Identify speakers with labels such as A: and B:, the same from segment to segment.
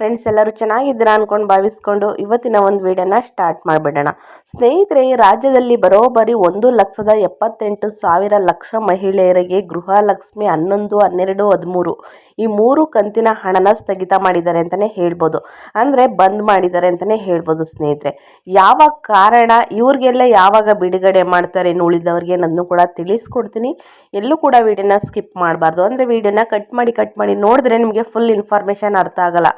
A: friends ಎಲ್ಲರೂ ಚೆನ್ನಾಗಿದ್ದೀರಾ ಅಂದ್ಕೊಂಡು ಭಾವಿಸ್ಕೊಂಡು ಇವತ್ತಿನ ಒಂದು ವಿಡಿಯೋನ ಸ್ಟಾರ್ಟ್ ಮಾಡಿಬಿಡೋಣ. ಸ್ನೇಹಿತರೆ, ರಾಜ್ಯದಲ್ಲಿ ಬರೋಬ್ಬರಿ ಒಂದು ಲಕ್ಷದ ಎಪ್ಪತ್ತೆಂಟು ಸಾವಿರ ಲಕ್ಷ ಮಹಿಳೆಯರಿಗೆ ಗೃಹಲಕ್ಷ್ಮಿ ಹನ್ನೊಂದು, ಹನ್ನೆರಡು, ಹದಿಮೂರು ಈ ಮೂರು ಕಂತಿನ ಹಣನ ಸ್ಥಗಿತ ಮಾಡಿದ್ದಾರೆ ಅಂತಲೇ ಹೇಳ್ಬೋದು. ಅಂದರೆ ಬಂದ್ ಮಾಡಿದ್ದಾರೆ ಅಂತಲೇ ಹೇಳ್ಬೋದು ಸ್ನೇಹಿತರೆ. ಯಾವ ಕಾರಣ ಇವ್ರಿಗೆಲ್ಲ ಯಾವಾಗ ಬಿಡುಗಡೆ ಮಾಡ್ತಾರೆ ಇನ್ನು ಉಳಿದವ್ರಿಗೆ ನನ್ನೂ ಕೂಡ ತಿಳಿಸ್ಕೊಡ್ತೀನಿ. ಎಲ್ಲೂ ಕೂಡ ವಿಡಿಯೋನ ಸ್ಕಿಪ್ ಮಾಡಬಾರ್ದು. ಅಂದರೆ ವಿಡಿಯೋನ ಕಟ್ ಮಾಡಿ ಕಟ್ ಮಾಡಿ ನೋಡಿದ್ರೆ ನಿಮಗೆ ಫುಲ್ ಇನ್ಫಾರ್ಮೇಷನ್ ಅರ್ಥ ಆಗಲ್ಲ.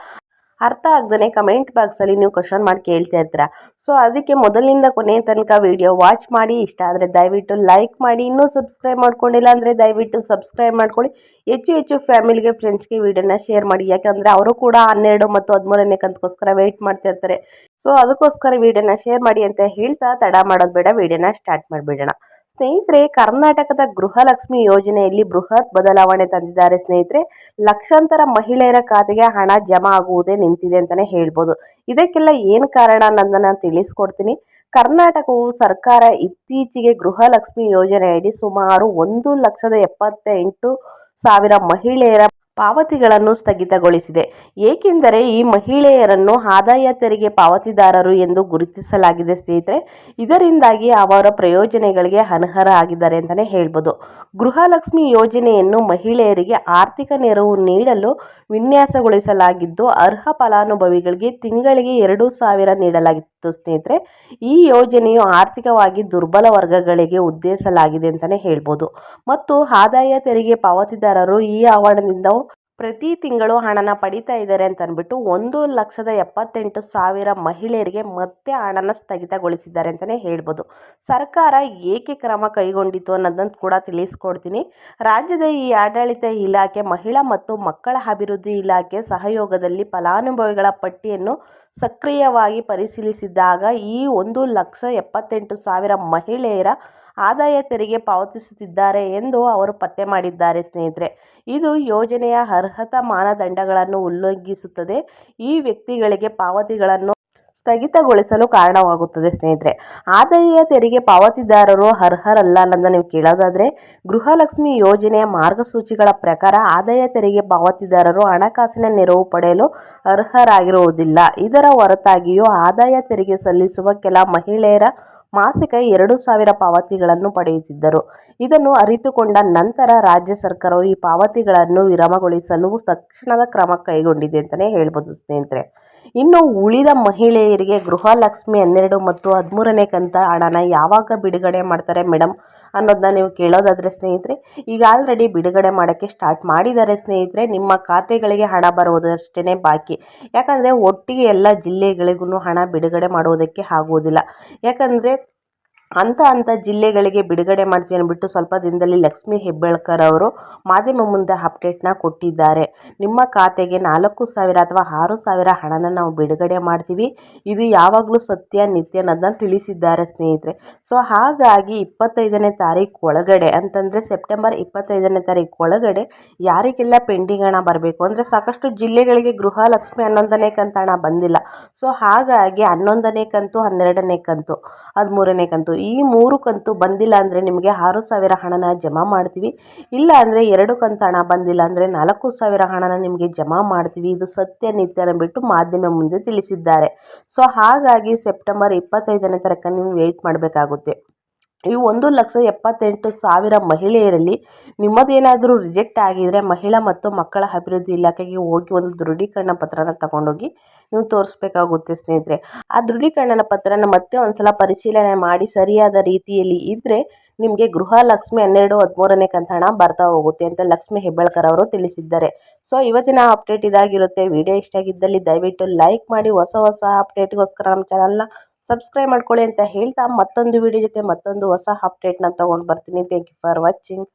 A: ಅರ್ಥ ಆಗ್ದೇ ಕಮೆಂಟ್ ಬಾಕ್ಸಲ್ಲಿ ನೀವು ಕ್ವಶನ್ ಮಾಡಿ ಕೇಳ್ತಾ ಇರ್ತೀರ ಸೊ ಅದಕ್ಕೆ ಮೊದಲಿಂದ ಕೊನೆಯ ತನಕ ವಿಡಿಯೋ ವಾಚ್ ಮಾಡಿ. ಇಷ್ಟ ಆದರೆ ದಯವಿಟ್ಟು ಲೈಕ್ ಮಾಡಿ. ಇನ್ನೂ ಸಬ್ಸ್ಕ್ರೈಬ್ ಮಾಡ್ಕೊಂಡಿಲ್ಲ ಅಂದರೆ ದಯವಿಟ್ಟು ಸಬ್ಸ್ಕ್ರೈಬ್ ಮಾಡ್ಕೊಳ್ಳಿ. ಹೆಚ್ಚು ಹೆಚ್ಚು ಫ್ಯಾಮಿಲಿಗೆ ಫ್ರೆಂಡ್ಸ್ಗೆ ವಿಡಿಯೋನ ಶೇರ್ ಮಾಡಿ. ಯಾಕಂದರೆ ಅವರು ಕೂಡ ಹನ್ನೆರಡು ಮತ್ತು ಹದಿಮೂರನೇ ಕಂತಕ್ಕೋಸ್ಕರ ವೆಯ್ಟ್ ಮಾಡ್ತಾ ಇರ್ತಾರೆ. ಸೊ ಅದಕ್ಕೋಸ್ಕರ ವಿಡಿಯೋನ ಶೇರ್ ಮಾಡಿ ಅಂತ ಹೇಳ್ತಾ ತಡ ಮಾಡೋದು ಬೇಡ. ವಿಡಿಯೋನ ಸ್ಟಾರ್ಟ್ ಮಾಡಿಬಿಡೋಣ. ಸ್ನೇಹಿತರೆ, ಕರ್ನಾಟಕದ ಗೃಹಲಕ್ಷ್ಮಿ ಯೋಜನೆಯಲ್ಲಿ ಬೃಹತ್ ಬದಲಾವಣೆ ತಂದಿದ್ದಾರೆ ಸ್ನೇಹಿತರೆ. ಲಕ್ಷಾಂತರ ಮಹಿಳೆಯರ ಖಾತೆಗೆ ಹಣ ಜಮಾ ಆಗುವುದೇ ನಿಂತಿದೆ ಅಂತಲೇ ಹೇಳ್ಬೋದು. ಇದಕ್ಕೆಲ್ಲ ಏನು ಕಾರಣ ಅನ್ನೋದನ್ನ ತಿಳಿಸ್ಕೊಡ್ತೀನಿ. ಕರ್ನಾಟಕವು ಸರ್ಕಾರ ಇತ್ತೀಚೆಗೆ ಗೃಹಲಕ್ಷ್ಮಿ ಯೋಜನೆಯಡಿ ಸುಮಾರು ಒಂದು ಲಕ್ಷದ ಎಪ್ಪತ್ತೆಂಟು ಸಾವಿರ ಮಹಿಳೆಯರ ಪಾವತಿಗಳನ್ನು ಸ್ಥಗಿತಗೊಳಿಸಿದೆ. ಏಕೆಂದರೆ ಈ ಮಹಿಳೆಯರನ್ನು ಆದಾಯ ತೆರಿಗೆ ಪಾವತಿದಾರರು ಎಂದು ಗುರುತಿಸಲಾಗಿದೆ ಸ್ನೇಹಿತರೆ. ಇದರಿಂದಾಗಿ ಅವರ ಪ್ರಯೋಜನಗಳಿಗೆ ಅನರ್ಹ ಆಗಿದ್ದಾರೆ ಅಂತಲೇ ಹೇಳ್ಬೋದು. ಗೃಹಲಕ್ಷ್ಮಿ ಯೋಜನೆಯನ್ನು ಮಹಿಳೆಯರಿಗೆ ಆರ್ಥಿಕ ನೆರವು ನೀಡಲು ವಿನ್ಯಾಸಗೊಳಿಸಲಾಗಿದ್ದು, ಅರ್ಹ ಫಲಾನುಭವಿಗಳಿಗೆ ತಿಂಗಳಿಗೆ ಎರಡು ಸಾವಿರ ನೀಡಲಾಗಿತ್ತು ಸ್ನೇಹಿತರೆ. ಈ ಯೋಜನೆಯು ಆರ್ಥಿಕವಾಗಿ ದುರ್ಬಲ ವರ್ಗಗಳಿಗೆ ಉದ್ದೇಶಲಾಗಿದೆ ಅಂತಲೇ ಹೇಳ್ಬೋದು. ಮತ್ತು ಆದಾಯ ತೆರಿಗೆ ಪಾವತಿದಾರರು ಈ ಆವರಣದಿಂದ ಪ್ರತಿ ತಿಂಗಳು ಹಣನ ಪಡಿತಾ ಇದ್ದಾರೆ ಅಂತ ಅಂದ್ಬಿಟ್ಟು ಒಂದು ಲಕ್ಷದ ಎಪ್ಪತ್ತೆಂಟು ಸಾವಿರ ಮಹಿಳೆಯರಿಗೆ ಮತ್ತೆ ಹಣನ ಸ್ಥಗಿತಗೊಳಿಸಿದ್ದಾರೆ ಅಂತಲೇ ಹೇಳ್ಬೋದು. ಸರ್ಕಾರ ಏಕೆ ಕ್ರಮ ಕೈಗೊಂಡಿತು ಅನ್ನೋದನ್ನು ಕೂಡ ತಿಳಿಸ್ಕೊಡ್ತೀನಿ. ರಾಜ್ಯದ ಈ ಆಡಳಿತ ಇಲಾಖೆ ಮಹಿಳಾ ಮತ್ತು ಮಕ್ಕಳ ಅಭಿವೃದ್ಧಿ ಇಲಾಖೆ ಸಹಯೋಗದಲ್ಲಿ ಫಲಾನುಭವಿಗಳ ಪಟ್ಟಿಯನ್ನು ಸಕ್ರಿಯವಾಗಿ ಪರಿಶೀಲಿಸಿದಾಗ ಈ ಒಂದು ಲಕ್ಷ ಎಪ್ಪತ್ತೆಂಟು ಸಾವಿರ ಮಹಿಳೆಯರ ಆದಾಯ ತೆರಿಗೆ ಪಾವತಿಸುತ್ತಿದ್ದಾರೆ ಎಂದು ಅವರು ಪತ್ತೆ ಮಾಡಿದ್ದಾರೆ, ಸ್ನೇಹಿತರೆ. ಇದು ಯೋಜನೆಯ ಅರ್ಹತಾ ಮಾನದಂಡಗಳನ್ನು ಉಲ್ಲಂಘಿಸುತ್ತದೆ. ಈ ವ್ಯಕ್ತಿಗಳಿಗೆ ಪಾವತಿಗಳನ್ನು ಸ್ಥಗಿತಗೊಳಿಸಲು ಕಾರಣವಾಗುತ್ತದೆ, ಸ್ನೇಹಿತರೆ. ಆದಾಯ ತೆರಿಗೆ ಪಾವತಿದಾರರು ಅರ್ಹರಲ್ಲ ಅಂತ ನೀವು ಕೇಳೋದಾದರೆ, ಗೃಹಲಕ್ಷ್ಮಿ ಯೋಜನೆಯ ಮಾರ್ಗಸೂಚಿಗಳ ಪ್ರಕಾರ ಆದಾಯ ತೆರಿಗೆ ಪಾವತಿದಾರರು ಹಣಕಾಸಿನ ನೆರವು ಪಡೆಯಲು ಅರ್ಹರಾಗಿರುವುದಿಲ್ಲ. ಇದರ ಹೊರತಾಗಿಯೂ ಆದಾಯ ತೆರಿಗೆ ಸಲ್ಲಿಸುವ ಕೆಲ ಮಹಿಳೆಯರ ಮಾಸಿಕ ಎರಡು ಸಾವಿರ ಪಾವತಿಗಳನ್ನು ಪಡೆಯುತ್ತಿದ್ದರು. ಇದನ್ನು ಅರಿತುಕೊಂಡ ನಂತರ ರಾಜ್ಯ ಸರ್ಕಾರವು ಈ ಪಾವತಿಗಳನ್ನು ವಿರಾಮಗೊಳಿಸಲು ತಕ್ಷಣದ ಕ್ರಮ ಕೈಗೊಂಡಿದೆ ಅಂತಲೇ ಹೇಳ್ಬೋದು ಸ್ನೇಹಿತರೆ. ಇನ್ನು ಉಳಿದ ಮಹಿಳೆಯರಿಗೆ ಗೃಹಲಕ್ಷ್ಮಿ ಹನ್ನೆರಡು ಮತ್ತು ಹದಿಮೂರನೇ ಕಂತ ಹಣನ ಯಾವಾಗ ಬಿಡುಗಡೆ ಮಾಡ್ತಾರೆ ಮೇಡಮ್ ಅನ್ನೋದನ್ನ ನೀವು ಕೇಳೋದಾದರೆ ಸ್ನೇಹಿತರೆ, ಈಗ ಆಲ್ರೆಡಿ ಬಿಡುಗಡೆ ಮಾಡೋಕ್ಕೆ ಸ್ಟಾರ್ಟ್ ಮಾಡಿದ್ದಾರೆ ಸ್ನೇಹಿತರೆ, ನಿಮ್ಮ ಖಾತೆಗಳಿಗೆ ಹಣ ಬರುವುದಷ್ಟೇ ಬಾಕಿ. ಯಾಕಂದರೆ ಒಟ್ಟಿಗೆ ಎಲ್ಲ ಜಿಲ್ಲೆಗಳಿಗೂ ಹಣ ಬಿಡುಗಡೆ ಮಾಡುವುದಕ್ಕೆ ಆಗುವುದಿಲ್ಲ. ಯಾಕಂದರೆ ಅಂಥ ಅಂಥ ಜಿಲ್ಲೆಗಳಿಗೆ ಬಿಡುಗಡೆ ಮಾಡ್ತೀವಿ ಅಂದ್ಬಿಟ್ಟು ಸ್ವಲ್ಪ ದಿನದಲ್ಲಿ ಲಕ್ಷ್ಮಿ ಹೆಬ್ಬಾಳ್ಕರ್ ಅವರು ಮಾಧ್ಯಮ ಮುಂದೆ ಅಪ್ಡೇಟ್ನ ಕೊಟ್ಟಿದ್ದಾರೆ. ನಿಮ್ಮ ಖಾತೆಗೆ ನಾಲ್ಕು ಸಾವಿರ ಅಥವಾ ಆರು ಸಾವಿರ ಹಣನ ನಾವು ಬಿಡುಗಡೆ ಮಾಡ್ತೀವಿ. ಇದು ಯಾವಾಗಲೂ ಸತ್ಯ, ನಿತ್ಯ ಅನ್ನೋದನ್ನ ತಿಳಿಸಿದ್ದಾರೆ ಸ್ನೇಹಿತರೆ. ಸೊ, ಹಾಗಾಗಿ ಇಪ್ಪತ್ತೈದನೇ ತಾರೀಕು ಒಳಗಡೆ ಅಂತಂದರೆ ಸೆಪ್ಟೆಂಬರ್ ಇಪ್ಪತ್ತೈದನೇ ತಾರೀಕು ಒಳಗಡೆ ಯಾರಿಗೆಲ್ಲ ಪೆಂಡಿಂಗ್ ಹಣ ಬರಬೇಕು? ಅಂದರೆ ಸಾಕಷ್ಟು ಜಿಲ್ಲೆಗಳಿಗೆ ಗೃಹಲಕ್ಷ್ಮಿ ಹನ್ನೊಂದನೇ ಕಂತು ಹಣ ಬಂದಿಲ್ಲ. ಸೊ, ಹಾಗಾಗಿ ಹನ್ನೊಂದನೇ ಕಂತು, ಹನ್ನೆರಡನೇ ಕಂತು, ಹದಿಮೂರನೇ ಕಂತು ಈ ಮೂರು ಕಂತು ಬಂದಿಲ್ಲ ಅಂದರೆ ನಿಮಗೆ ಆರು ಸಾವಿರ ಹಣನ ಜಮಾ ಮಾಡ್ತೀವಿ. ಇಲ್ಲ ಅಂದರೆ ಎರಡು ಕಂತು ಹಣ ಬಂದಿಲ್ಲ ಅಂದರೆ ನಾಲ್ಕು ಸಾವಿರ ಹಣನ ನಿಮಗೆ ಜಮಾ ಮಾಡ್ತೀವಿ. ಇದು ಸತ್ಯ ನಿತ್ಯನ ಬಿಟ್ಟು ಮಾಧ್ಯಮ ಮುಂದೆ ತಿಳಿಸಿದ್ದಾರೆ. ಸೊ ಹಾಗಾಗಿ ಸೆಪ್ಟೆಂಬರ್ ಇಪ್ಪತ್ತೈದನೇ ತರಕ ನೀವು ವೆಯ್ಟ್ ಮಾಡಬೇಕಾಗುತ್ತೆ. ಈ ಒಂದು ಲಕ್ಷ ಎಪ್ಪತ್ತೆಂಟು ಸಾವಿರ ಮಹಿಳೆಯರಲ್ಲಿ ನಿಮ್ಮದೇನಾದರೂ ರಿಜೆಕ್ಟ್ ಆಗಿದ್ದರೆ ಮಹಿಳಾ ಮತ್ತು ಮಕ್ಕಳ ಅಭಿವೃದ್ಧಿ ಇಲಾಖೆಗೆ ಹೋಗಿ ಒಂದು ದೃಢೀಕರಣ ಪತ್ರನ ತಗೊಂಡೋಗಿ ನೀವು ತೋರಿಸ್ಬೇಕಾಗುತ್ತೆ ಸ್ನೇಹಿತರೆ. ಆ ದೃಢೀಕರಣ ಪತ್ರನ ಮತ್ತೆ ಒಂದ್ಸಲ ಪರಿಶೀಲನೆ ಮಾಡಿ ಸರಿಯಾದ ರೀತಿಯಲ್ಲಿ ಇದ್ದರೆ ನಿಮಗೆ ಗೃಹಲಕ್ಷ್ಮಿ ಹನ್ನೆರಡು ಹದಿಮೂರನೇ ಕಂತ ಹಣ ಬರ್ತಾ ಹೋಗುತ್ತೆ ಅಂತ ಲಕ್ಷ್ಮಿ ಹೆಬ್ಬಾಳ್ಕರ್ ಅವರು ತಿಳಿಸಿದ್ದಾರೆ. ಸೊ, ಇವತ್ತಿನ ಅಪ್ಡೇಟ್ ಇದಾಗಿರುತ್ತೆ. ವಿಡಿಯೋ ಇಷ್ಟ ಆಗಿದ್ದಲ್ಲಿ ದಯವಿಟ್ಟು ಲೈಕ್ ಮಾಡಿ, ಹೊಸ ಹೊಸ ಅಪ್ಡೇಟ್ಗೋಸ್ಕರ ನಮ್ಮ ಚಾನಲ್ನ ಸಬ್ಸ್ಕ್ರೈಬ್ ಮಾಡ್ಕೊಳ್ಳಿ ಅಂತ ಹೇಳ್ತಾ ಮತ್ತೊಂದು ವಿಡಿಯೋ ಜೊತೆ ಮತ್ತೊಂದು ಹೊಸ ಅಪ್ಡೇಟ್ನ ತೊಗೊಂಡು ಬರ್ತೀನಿ. Thank you for watching